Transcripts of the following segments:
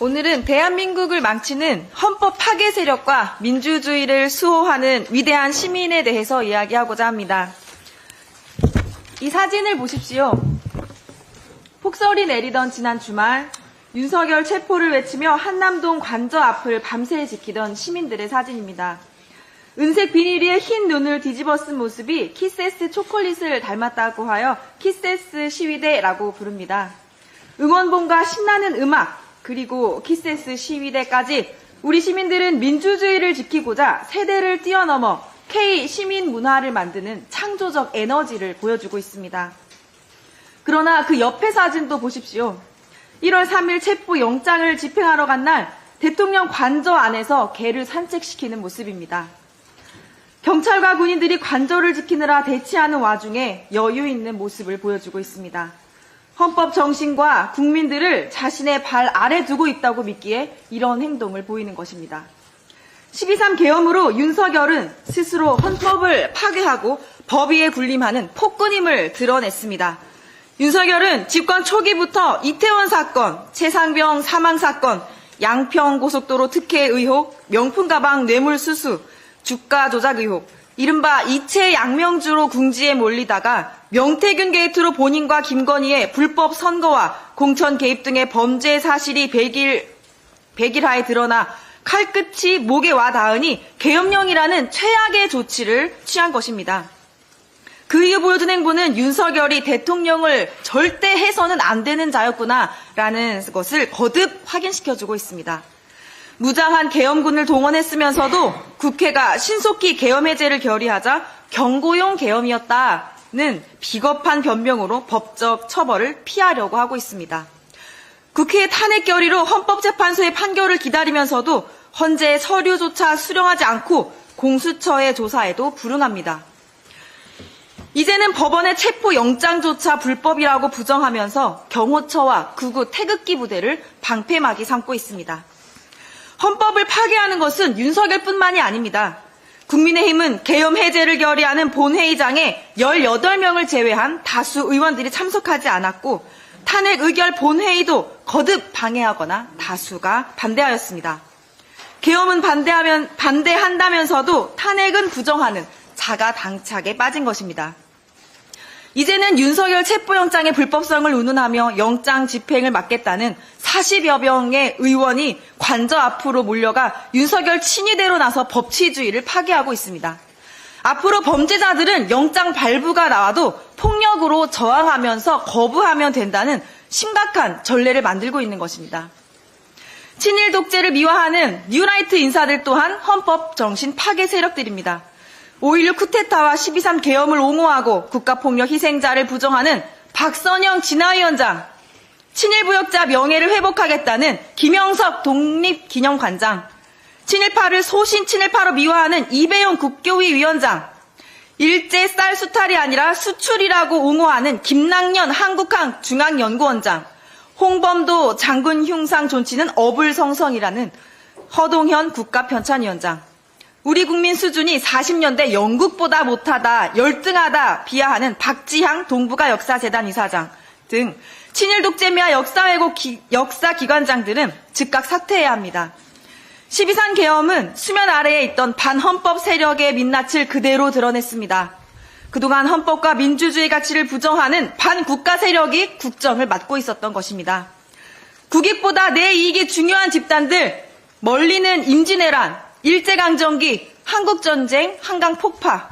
오늘은 대한민국을 망치는 헌법 파괴 세력과 민주주의를 수호하는 위대한 시민에 대해서 이야기하고자 합니다. 이 사진을 보십시오. 폭설이 내리던 지난 주말 윤석열 체포를 외치며 한남동 관저 앞을 밤새 지키던 시민들의 사진입니다. 은색 비닐에 흰 눈을 뒤집어 쓴 모습이 키세스 초콜릿을 닮았다고 하여 키세스 시위대라고 부릅니다. 응원봉과 신나는 음악, 그리고 키세스 시위대까지 우리 시민들은 민주주의를 지키고자 세대를 뛰어넘어 K 시민 문화를 만드는 창조적 에너지를 보여주고 있습니다. 그러나 그 옆에 사진도 보십시오. 1월 3일 체포 영장을 집행하러 간 날 대통령 관저 안에서 개를 산책시키는 모습입니다. 경찰과 군인들이 관저를 지키느라 대치하는 와중에 여유 있는 모습을 보여주고 있습니다. 헌법 정신과 국민들을 자신의 발 아래 두고 있다고 믿기에 이런 행동을 보이는 것입니다. 12.3 계엄으로 윤석열은 스스로 헌법을 파괴하고 법위에 군림하는 폭군임을 드러냈습니다. 윤석열은 집권 초기부터 이태원 사건, 최상병 사망 사건, 양평 고속도로 특혜 의혹, 명품 가방 뇌물 수수, 주가 조작 의혹, 이른바 이체 양명주로 궁지에 몰리다가 명태균 게이트로 본인과 김건희의 불법 선거와 공천 개입 등의 범죄 사실이 백일, 백일하에 드러나 칼끝이 목에 와 닿으니 계엄령이라는 최악의 조치를 취한 것입니다. 그 이후 보여준 행보는 윤석열이 대통령을 절대 해서는 안 되는 자였구나라는 것을 거듭 확인시켜주고 있습니다. 무장한 계엄군을 동원했으면서도 국회가 신속히 계엄 해제를 결의하자 경고용 계엄이었다는 비겁한 변명으로 법적 처벌을 피하려고 하고 있습니다. 국회의 탄핵 결의로 헌법재판소의 판결을 기다리면서도 헌재 서류조차 수령하지 않고 공수처의 조사에도 불응합니다. 이제는 법원의 체포 영장조차 불법이라고 부정하면서 경호처와 구구 태극기 부대를 방패막이 삼고 있습니다. 헌법을 파괴하는 것은 윤석열뿐만이 아닙니다. 국민의힘은 계엄 해제를 결의하는 본회의장에 18명을 제외한 다수 의원들이 참석하지 않았고 탄핵 의결 본회의도 거듭 방해하거나 다수가 반대하였습니다. 계엄은 반대하면, 반대한다면서도 탄핵은 부정하는 자가 당착에 빠진 것입니다. 이제는 윤석열 체포영장의 불법성을 운운하며 영장 집행을 막겠다는 40여 명의 의원이 관저 앞으로 몰려가 윤석열 친위대로 나서 법치주의를 파괴하고 있습니다. 앞으로 범죄자들은 영장 발부가 나와도 폭력으로 저항하면서 거부하면 된다는 심각한 전례를 만들고 있는 것입니다. 친일 독재를 미화하는 뉴라이트 인사들 또한 헌법 정신 파괴 세력들입니다. 5.16 쿠데타와 12.3 계엄을 옹호하고 국가폭력 희생자를 부정하는 박선영 진화위원장, 친일부역자 명예를 회복하겠다는 김영석 독립기념관장, 친일파를 소신 친일파로 미화하는 이배용 국교위 위원장, 일제 쌀 수탈이 아니라 수출이라고 옹호하는 김낙년 한국항 중앙연구원장, 홍범도 장군 흉상 존치는 어불성성이라는 허동현 국가편찬위원장, 우리 국민 수준이 40년대 영국보다 못하다, 열등하다 비하하는 박지향 동북아 역사재단 이사장 등 친일 독재미와 역사 왜곡 기, 역사 기관장들은 즉각 사퇴해야 합니다. 12산 계엄은 수면 아래에 있던 반헌법 세력의 민낯을 그대로 드러냈습니다. 그동안 헌법과 민주주의 가치를 부정하는 반국가 세력이 국정을 맡고 있었던 것입니다. 국익보다 내 이익이 중요한 집단들, 멀리는 임진왜란, 일제강점기, 한국전쟁, 한강폭파,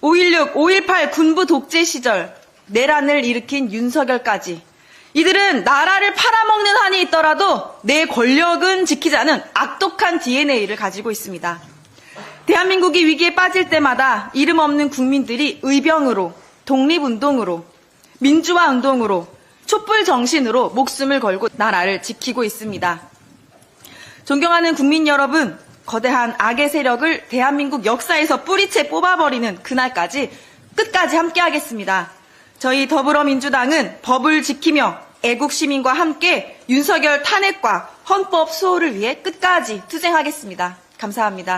5.16, 5.18 군부 독재 시절, 내란을 일으킨 윤석열까지 이들은 나라를 팔아먹는 한이 있더라도 내 권력은 지키자는 악독한 DNA를 가지고 있습니다. 대한민국이 위기에 빠질 때마다 이름 없는 국민들이 의병으로, 독립운동으로, 민주화 운동으로, 촛불 정신으로 목숨을 걸고 나라를 지키고 있습니다. 존경하는 국민 여러분, 거대한 악의 세력을 대한민국 역사에서 뿌리채 뽑아버리는 그날까지 끝까지 함께하겠습니다. 저희 더불어민주당은 법을 지키며 애국 시민과 함께 윤석열 탄핵과 헌법 수호를 위해 끝까지 투쟁하겠습니다. 감사합니다.